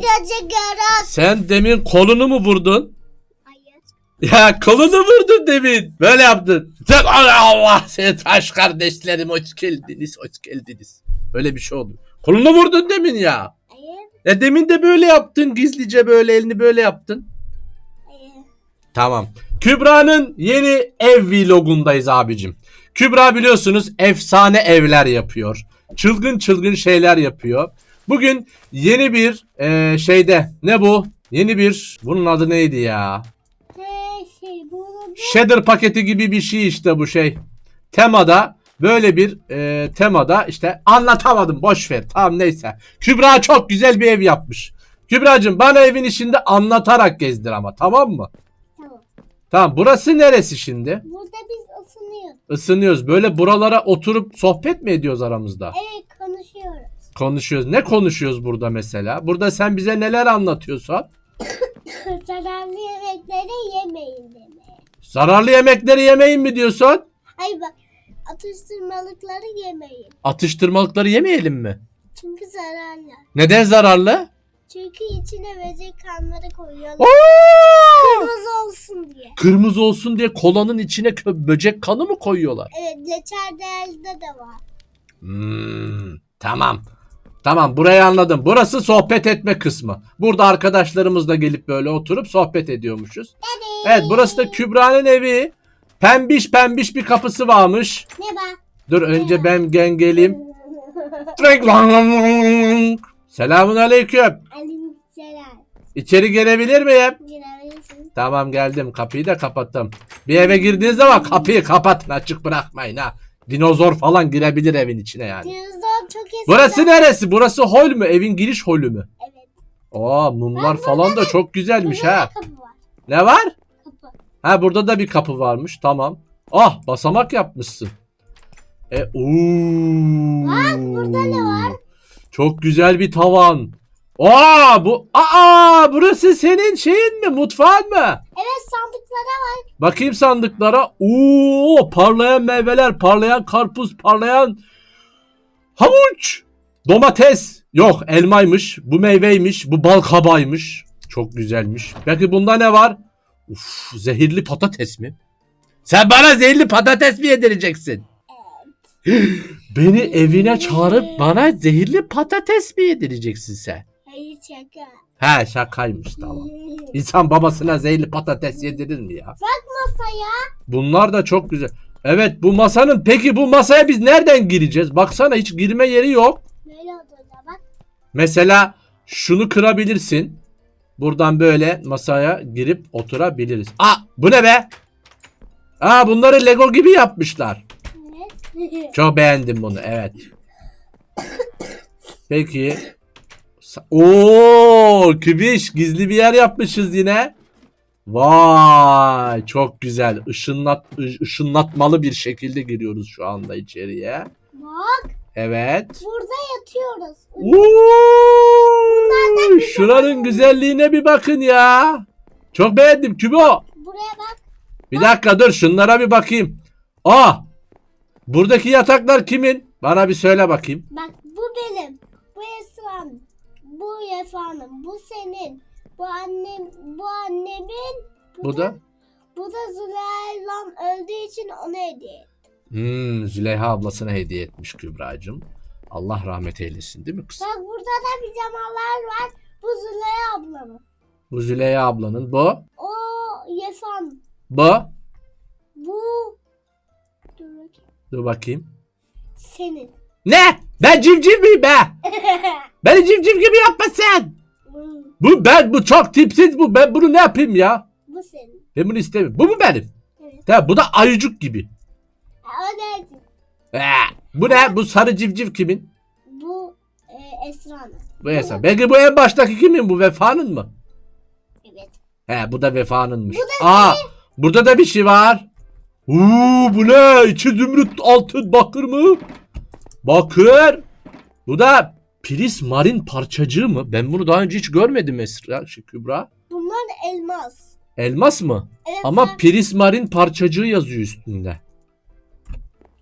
gece görür. Sen demin kolunu mu vurdun? Hayır. Ya kolunu vurdun demin. Böyle yaptın. Sen Allah seni taş kardeşlerim hoş geldiniz hoş geldiniz. Öyle bir şey oldu. Kolunu vurdun demin ya. Hayır. E demin de böyle yaptın gizlice böyle elini böyle yaptın. Hayır. Tamam. Kübra'nın yeni ev vlogundayız abicim. Kübra biliyorsunuz efsane evler yapıyor. Çılgın çılgın şeyler yapıyor. Bugün yeni bir e, şeyde ne bu? Yeni bir bunun adı neydi ya? Şey, şey Shader paketi gibi bir şey işte bu şey. Temada böyle bir e, temada işte anlatamadım boş ver tamam neyse. Kübra çok güzel bir ev yapmış. Kübra'cığım bana evin içinde anlatarak gezdir ama tamam mı? Tamam. Tamam burası neresi şimdi? Burada biz ısınıyoruz. Isınıyoruz. Böyle buralara oturup sohbet mi ediyoruz aramızda? Evet konuşuyoruz. Konuşuyoruz. Ne konuşuyoruz burada mesela? Burada sen bize neler anlatıyorsun? Zararlı yemekleri yemeyin demeye. Zararlı yemekleri yemeyin mi diyorsun? Hayır bak atıştırmalıkları yemeyin. Atıştırmalıkları yemeyelim mi? Çünkü zararlı. Neden zararlı? Çünkü içine böcek kanları koyuyorlar. Oo! Kırmızı olsun diye. Kırmızı olsun diye kolanın içine böcek kanı mı koyuyorlar? Evet reçelde elde de var. Hmm, tamam. Tamam burayı anladım. Burası sohbet etme kısmı. Burada arkadaşlarımızla gelip böyle oturup sohbet ediyormuşuz. Evet burası da Kübra'nın evi. Pembiş pembiş bir kapısı varmış. Ne bak? Dur önce ben gen geleyim. Selamun aleyküm. Aleykümselam. İçeri gelebilir miyim? Girebilirsin. Tamam geldim. Kapıyı da kapattım. Bir eve girdiğiniz zaman kapıyı kapatın. Açık bırakmayın ha. Dinozor falan girebilir evin içine yani. Dinozor çok eski. Burası neresi? Burası hol mü? Evin giriş holü mü? Evet. Aa mumlar falan da çok güzelmiş Burada ha. kapı var. Ne var? Kapı. Ha burada da bir kapı varmış. Tamam. Ah basamak yapmışsın. E ooo. Bak, burada ne var? Çok güzel bir tavan. Aa bu aa burası senin şeyin mi? Mutfağın mı? Evet sandıklara var. Bakayım sandıklara. Oo parlayan meyveler, parlayan karpuz, parlayan havuç. Domates. Yok elmaymış. Bu meyveymiş. Bu bal kabağıymış. Çok güzelmiş. Peki bunda ne var? Uf, zehirli patates mi? Sen bana zehirli patates mi yedireceksin? Beni evine çağırıp bana zehirli patates mi yedireceksin sen? Hayır şaka. He şakaymış tamam. İnsan babasına zehirli patates yedirir mi ya? Bak masaya. Bunlar da çok güzel. Evet bu masanın peki bu masaya biz nereden gireceğiz? Baksana hiç girme yeri yok. Böyle odada bak. Mesela şunu kırabilirsin. Buradan böyle masaya girip oturabiliriz. Aa bu ne be? Aa bunları Lego gibi yapmışlar. Evet. Çok beğendim bunu evet. Peki. Oo, kübiş gizli bir yer yapmışız yine. Vay çok güzel. Işınlat ışınlatmalı bir şekilde giriyoruz şu anda içeriye. bak Evet. burada yatıyoruz. Oo, şuranın güzelliğine bir bakın ya. Çok beğendim Kübo. Buraya bak. Bir dakika dur şunlara bir bakayım. Aa! Buradaki yataklar kimin? Bana bir söyle bakayım. Bak bu benim. Bu Esra'nın. Bu Efa'nın. Bu senin. Bu annem. Bu annemin. Bu da Bu da Züleyha'm öldüğü için ona hediye. ettim. Hmm, Züleyha ablasına hediye etmiş Kübra'cığım. Allah rahmet eylesin değil mi kız? Bak burada da pijamalar var. Bu Züleyha ablamın. Bu Züleyha ablanın. Bu. O Yefan. Bu. Bu Dur bakayım. Dur bakayım. Senin. Ne? Ben civciv miyim be? Beni civciv gibi yapma sen. Bu ben bu çok tipsiz bu. Ben bunu ne yapayım ya? bu senin. Ben bunu istemiyorum. Bu mu benim? Evet. Tamam bu da ayıcık gibi. O değil. Ee, bu ne? Bu sarı civciv kimin? Bu e, Esra'nın. Bu Esa. Belki bu en baştaki kimin? Bu Vefa'nın mı? Evet. He bu da Vefa'nınmış. Aa burada da bir şey var. Uuu bu ne? İçi zümrüt altın bakır mı? Bakır. Bu da Priz Marin parçacığı mı? Ben bunu daha önce hiç görmedim Esra şey, Kübra. Bunlar elmas. Elmas mı? Evet, Ama sen- Prismarin parçacığı yazıyor üstünde.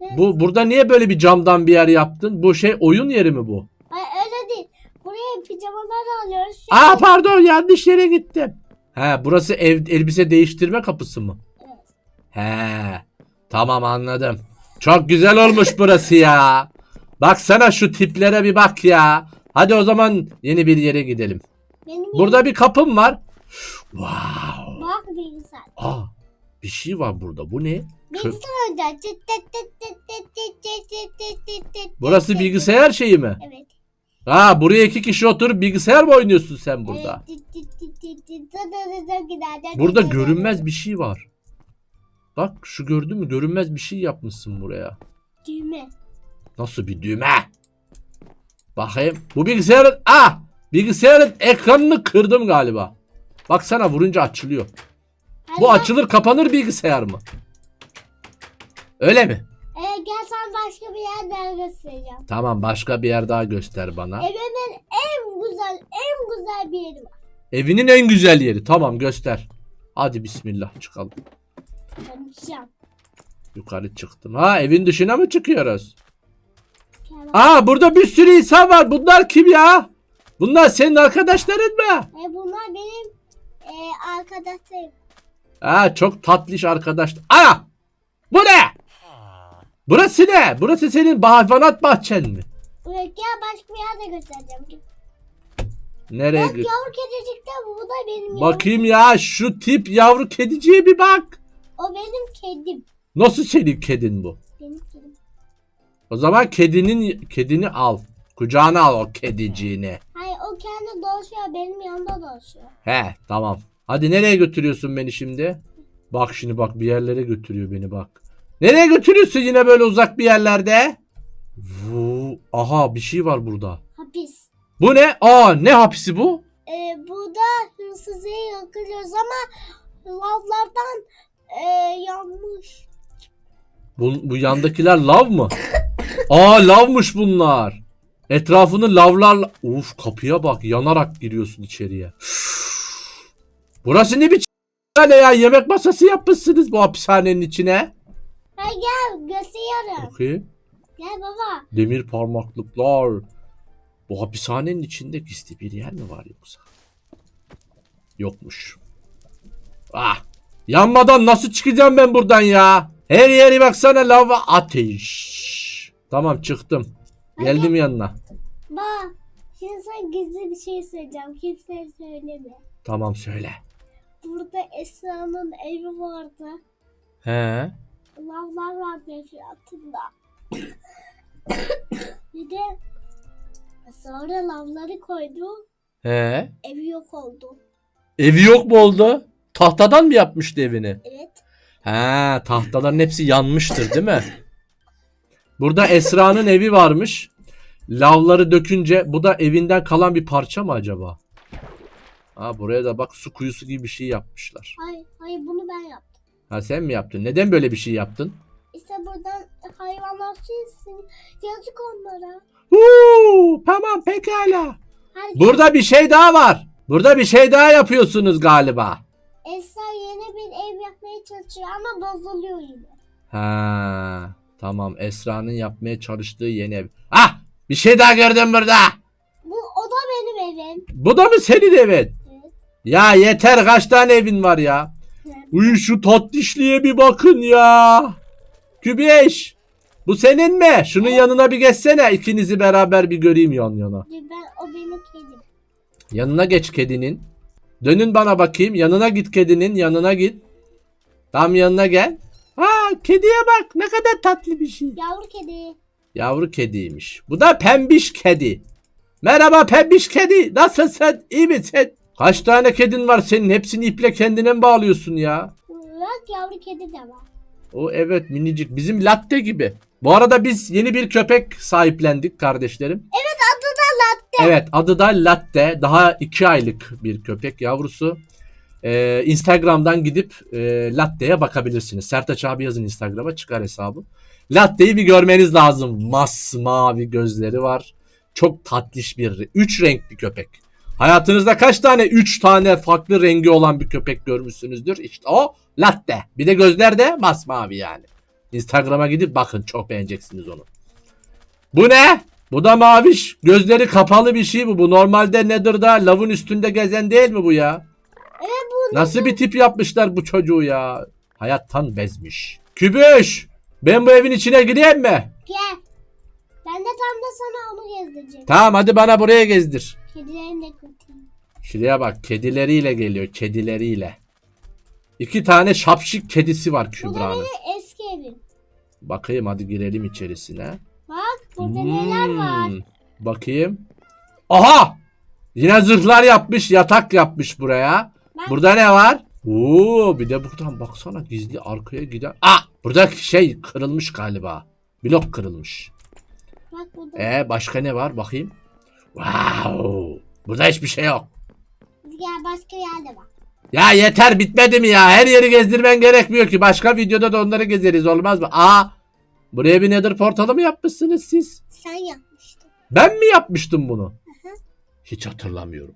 Evet. Bu burada niye böyle bir camdan bir yer yaptın? Bu şey oyun yeri mi bu? Ay öyle değil. Buraya pijamalar alıyoruz. Şu Aa pardon yanlış yere gittim. He burası ev, elbise değiştirme kapısı mı? Evet. He tamam anladım. Çok güzel olmuş burası ya. Baksana şu tiplere bir bak ya. Hadi o zaman yeni bir yere gidelim. Benim Burada bir kapım var. Wow. Bak bilgisayar. Aa bir şey var burada. Bu ne? Kö- Bilgisayar orada. Tıt tıt tıt tıt tıt tıt tıt tıt tıt tıt Burası tıt bilgisayar şeyi mi? Evet. Ha buraya iki kişi oturup bilgisayar mı oynuyorsun sen burada? Evet. Tıt tıt tıt tıt tıt tıt tıt tıt gider. Burada görünmez bir şey var. Bak şu gördün mü? Görünmez bir şey yapmışsın buraya. Düğme. Nasıl bir düğme? Bakayım. Bu bilgisayarın... Ah! Bilgisayarın ekranını kırdım galiba. Baksana vurunca açılıyor. Bu açılır kapanır bilgisayar mı? Öyle mi? Ee, gel sen başka bir yer daha göstereceğim. Tamam başka bir yer daha göster bana. Evimin en güzel, en güzel bir yeri var. Evinin en güzel yeri. Tamam göster. Hadi bismillah çıkalım. Konuşacağım. Yukarı çıktım. Ha evin dışına mı çıkıyoruz? Aa burada bir sürü insan var. Bunlar kim ya? Bunlar senin arkadaşların mı? E, bunlar benim e, arkadaşlarım. Ha çok tatlış arkadaş. Ana! Bu ne? Burası ne? Burası senin hayvanat bahçen mi? Buraya gel başka bir yerde göstereceğim. Nereye? Bak yavru kedicik de bu da benim. Bakayım ya şu tip yavru kediciye bir bak. O benim kedim. Nasıl senin kedin bu? O zaman kedinin kedini al. Kucağına al o kediciğini. Hayır o kendi dolaşıyor benim yanımda dolaşıyor. He tamam. Hadi nereye götürüyorsun beni şimdi? Bak şimdi bak bir yerlere götürüyor beni bak. Nereye götürüyorsun yine böyle uzak bir yerlerde? Vuu, aha bir şey var burada. Hapis. Bu ne? Aa ne hapisi bu? E, burada hırsızlığı yakılıyoruz ama lavlardan e, yanmış. Bu, bu yandakiler lav mı? Aa lavmış bunlar. Etrafını lavlarla... Uf kapıya bak yanarak giriyorsun içeriye. Burası ne biçim ya yemek masası yapmışsınız bu hapishanenin içine. Hayır gel gösteriyorum. Bakayım. Gel baba. Demir parmaklıklar. Bu hapishanenin içinde gizli bir yer mi var yoksa? Yokmuş. Ah! Yanmadan nasıl çıkacağım ben buradan ya? Her yeri baksana lava ateş. Tamam çıktım. Geldim yanına. Bak. Şimdi sana gizli bir şey söyleyeceğim. Kimseye söyleme. Tamam söyle. Burada Esra'nın evi vardı. He. Lavlar vardı evi altında. bir de sonra lavları koydu. He. Evi yok oldu. Evi yok mu oldu? Tahtadan mı yapmıştı evini? Evet. He, tahtaların hepsi yanmıştır değil mi? Burada Esra'nın evi varmış. Lavları dökünce bu da evinden kalan bir parça mı acaba? Ha buraya da bak su kuyusu gibi bir şey yapmışlar. Hayır, hayır bunu ben yaptım. Ha sen mi yaptın? Neden böyle bir şey yaptın? İşte buradan hayvanlar çizsin. Yazık onlara. Huu, tamam pekala. Hadi Burada bir şey daha var. Burada bir şey daha yapıyorsunuz galiba. Esra yeni bir ev yapmaya çalışıyor ama bozuluyor yine. Ha tamam Esra'nın yapmaya çalıştığı yeni ev. Ah bir şey daha gördüm burada. Bu o da benim evim. Bu da mı senin evin? Evet. Ya yeter kaç tane evin var ya. Uy şu tatlışliğe bir bakın ya. Kübeş. Bu senin mi? Şunun yanına bir geçsene. ikinizi beraber bir göreyim yan yana. Ben o benim kedim. Yanına geç kedinin. Dönün bana bakayım. Yanına git kedinin. Yanına git. Tam yanına gel. Ha kediye bak. Ne kadar tatlı bir şey. Yavru kedi. Yavru kediymiş. Bu da pembiş kedi. Merhaba pembiş kedi. Nasılsın? İyi misin? Kaç tane kedin var senin? Hepsini iple kendine mi bağlıyorsun ya? Bak yavru kedi de var. O evet minicik. Bizim latte gibi. Bu arada biz yeni bir köpek sahiplendik kardeşlerim. Adı da latte. Evet adı da Latte. Daha 2 aylık bir köpek yavrusu. Ee, Instagram'dan gidip e, Latte'ye bakabilirsiniz. Sertaç abi yazın Instagram'a çıkar hesabı. Latte'yi bir görmeniz lazım. Masmavi gözleri var. Çok tatlış bir, 3 renk bir köpek. Hayatınızda kaç tane 3 tane farklı rengi olan bir köpek görmüşsünüzdür? İşte o Latte. Bir de gözler de masmavi yani. Instagram'a gidip bakın çok beğeneceksiniz onu. Bu ne? Bu da maviş. Gözleri kapalı bir şey bu. Bu normalde Nether'da lavın üstünde gezen değil mi bu ya? Nasıl bir tip yapmışlar bu çocuğu ya? Hayattan bezmiş. Kübüş! Ben bu evin içine gireyim mi? gel. Ben de tam da sana onu gezdireceğim. Tamam hadi bana buraya gezdir. Kedilerini de götüreyim. Şuraya bak kedileriyle geliyor kedileriyle. İki tane şapşik kedisi var Bu da Kübra'nın. benim eski evim. Bakayım hadi girelim içerisine. Bak burada neler var. Hmm, Bakayım. Aha! Yine zırhlar yapmış, yatak yapmış buraya. Burada ne var? Oo, bir de buradan baksana gizli arkaya giden. Aa, burada şey kırılmış galiba. Blok kırılmış. bak burada. E başka ne var bakayım? Wow! Burada hiçbir şey yok. Gel başka yerde bak. Ya yeter bitmedi mi ya? Her yeri gezdirmen gerekmiyor ki. Başka videoda da onları gezeriz olmaz mı? Aa! Buraya bir nether portalı mı yapmışsınız siz? Sen yapmıştın. Ben mi yapmıştım bunu? Hiç hatırlamıyorum.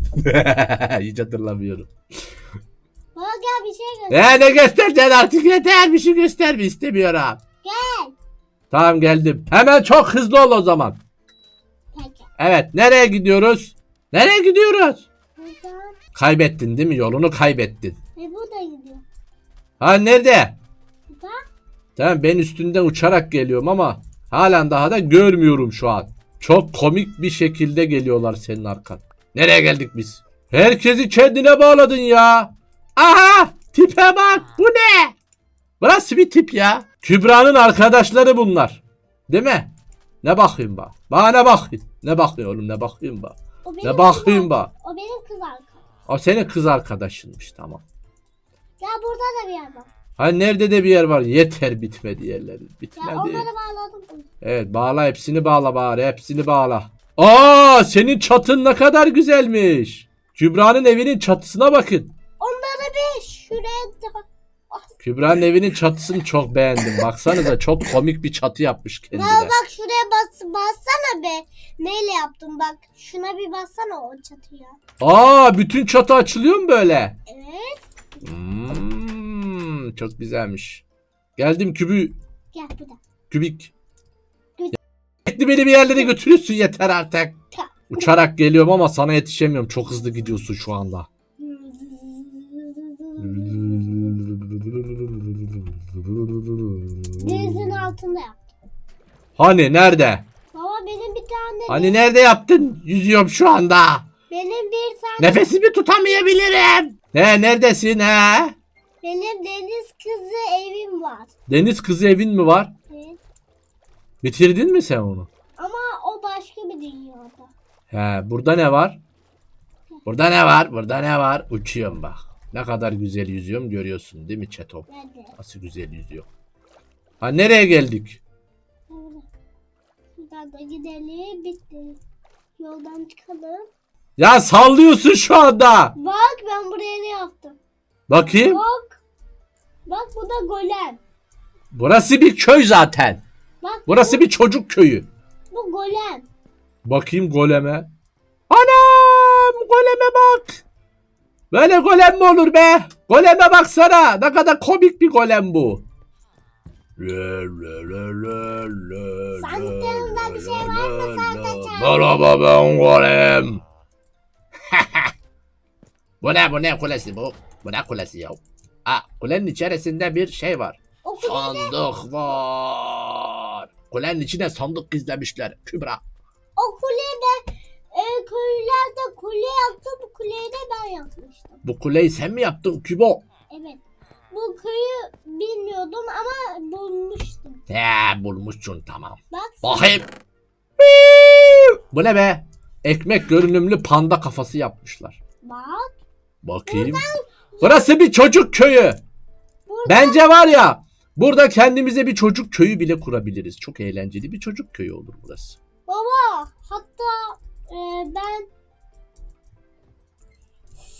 Hiç hatırlamıyorum. Baba gel bir şey göster. Ya ne göstereceksin artık yeter bir şey gösterme istemiyorum. Gel. Tamam geldim. Hemen çok hızlı ol o zaman. Peki. Evet nereye gidiyoruz? Nereye gidiyoruz? Buradan. Kaybettin değil mi? Yolunu kaybettin. Ve bu da gidiyor. Ha nerede? Burada. Tamam ben üstünden uçarak geliyorum ama halen daha da görmüyorum şu an. Çok komik bir şekilde geliyorlar senin arkan. Nereye geldik biz? Herkesi kendine bağladın ya. Aha! Tipe bak. Bu ne? Burası bir tip ya. Kübra'nın arkadaşları bunlar. Değil mi? Ne bakayım bak. Bana ne bakayım? Ne bakayım oğlum ne bakayım bak. O benim Ne bakayım kız, bak. O benim kız arkadaşım. O senin kız arkadaşınmış tamam. Gel burada da bir yer var. Ha nerede de bir yer var. Yeter bitmedi yerleri. Ya Bitmedi. onları bağladım. Evet bağla hepsini bağla bari hepsini bağla. Aa senin çatın ne kadar güzelmiş. Kübra'nın evinin çatısına bakın. Onları bir şuraya da. Kübra'nın evinin çatısını çok beğendim. Baksanıza çok komik bir çatı yapmış kendine. Ya bak şuraya bas, bassana be. Neyle yaptım bak. Şuna bir bassana o çatıya. Aa bütün çatı açılıyor mu böyle? Evet. Hmm, çok güzelmiş. Geldim kübü Gel burada. kübik. Sürekli beni bir yerlere götürüyorsun yeter artık. Uçarak geliyorum ama sana yetişemiyorum. Çok hızlı gidiyorsun şu anda. Denizin altında. Hani nerede? Baba benim bir tane Hani nerede yaptın? Yüzüyorum şu anda. benim bir tane Nefesimi tutamayabilirim. Ne neredesin he? benim deniz kızı evim var. Deniz kızı evin mi var? Bitirdin mi sen onu? Ama o başka bir dünyada. He burada ne var? Burada ne var? Burada ne var? Uçuyorum bak. Ne kadar güzel yüzüyorum görüyorsun değil mi Çeto? Nerede? Nasıl güzel yüzüyor. Ha nereye geldik? Burada. Gidelim. Bitti. Yoldan çıkalım. Ya sallıyorsun şu anda. Bak ben buraya ne yaptım. Bakayım. Bak. Bak bu da golem. Burası bir köy zaten. Burası bir çocuk köyü. bu golem. Bakayım goleme. Anam goleme bak. Böyle golem mi olur be? Goleme baksana. Ne kadar komik bir golem bu. Sandıklarında bir şey var mı Sandıklar? Merhaba ben golem. bu ne bu ne kulesi bu? Bu ne kulesi ya? Aa, kulenin içerisinde bir şey var. Sandık var. Kulenin içine sandık gizlemişler. Kübra. O kulede e, köylüler de kule yaptı. Bu kuleyi de ben yapmıştım. Bu kuleyi sen mi yaptın Kübo? Evet. Bu köyü bilmiyordum ama bulmuştum. He bulmuşsun tamam. Bak Bakayım. Bu ne be? Ekmek görünümlü panda kafası yapmışlar. bak. Bakayım. Burası bir çocuk köyü. Burada Bence var ya burada kendimize bir çocuk köyü bile kurabiliriz. Çok eğlenceli bir çocuk köyü olur burası. baba hatta e, ben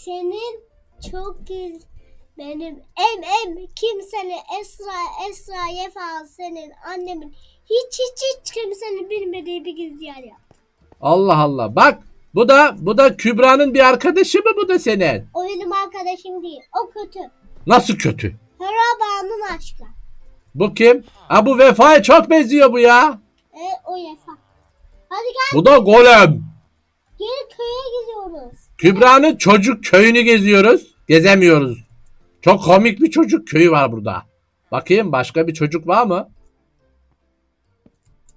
senin çok güzel benim em em kimsenin Esra Esra Yefa senin annemin hiç hiç hiç kimsenin bilmediği bir gizli yer yap. Allah Allah. Bak bu da bu da Kübra'nın bir arkadaşı mı bu da senin? O benim arkadaşım değil. O kötü. Nasıl kötü? Haraba'nın aşkı. Bu kim? Ha bu Vefa'ya çok benziyor bu ya. E, o Yefa. Hadi gel Bu da golem. geri köye gidiyoruz. Kübra'nın çocuk köyünü geziyoruz. Gezemiyoruz. Çok komik bir çocuk köyü var burada. Bakayım başka bir çocuk var mı?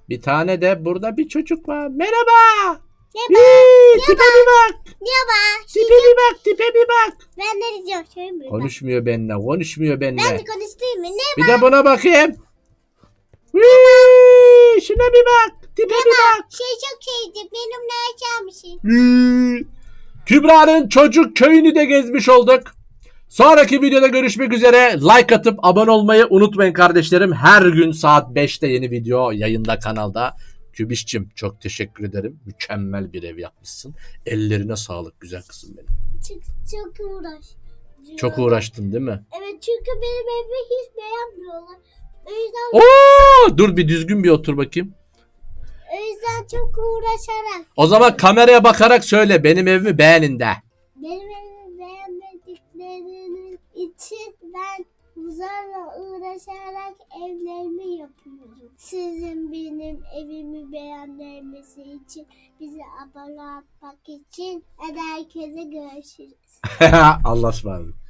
Bir tane de burada bir çocuk var. Merhaba. Ne Hii, tipe bir bak. Niye bak? Tipe bir bak. Tipe bir bak. Ben ne diyeceğim? Şöyle mi? Konuşmuyor benimle. Konuşmuyor Ben, benimle. ben de konuşayım mı? Ne Bir de buna bakayım. Hii, şuna bir bak. Tipe bir bak. Şey çok şeydi. Benim ne açacağım Hii. Kübra'nın çocuk köyünü de gezmiş olduk. Sonraki videoda görüşmek üzere. Like atıp abone olmayı unutmayın kardeşlerim. Her gün saat 5'te yeni video yayında kanalda. Kübişçim çok teşekkür ederim. Mükemmel bir ev yapmışsın. Ellerine sağlık güzel kızım benim. Çok, çok uğraş. Çok uğraştın değil mi? Evet çünkü benim evimi hiç beğenmiyorlar. O yüzden, Oo, dur bir düzgün bir otur bakayım. o yüzden çok uğraşarak O zaman kameraya bakarak söyle benim evimi beğenin de. benim evimi beğenmediklerinin için ben uzarla uğraşarak evlerimi yapıyorum. Sizin benim evimi beğenmenizi için bizi abone olmak için herkese görüşürüz. Allah ısmarladık.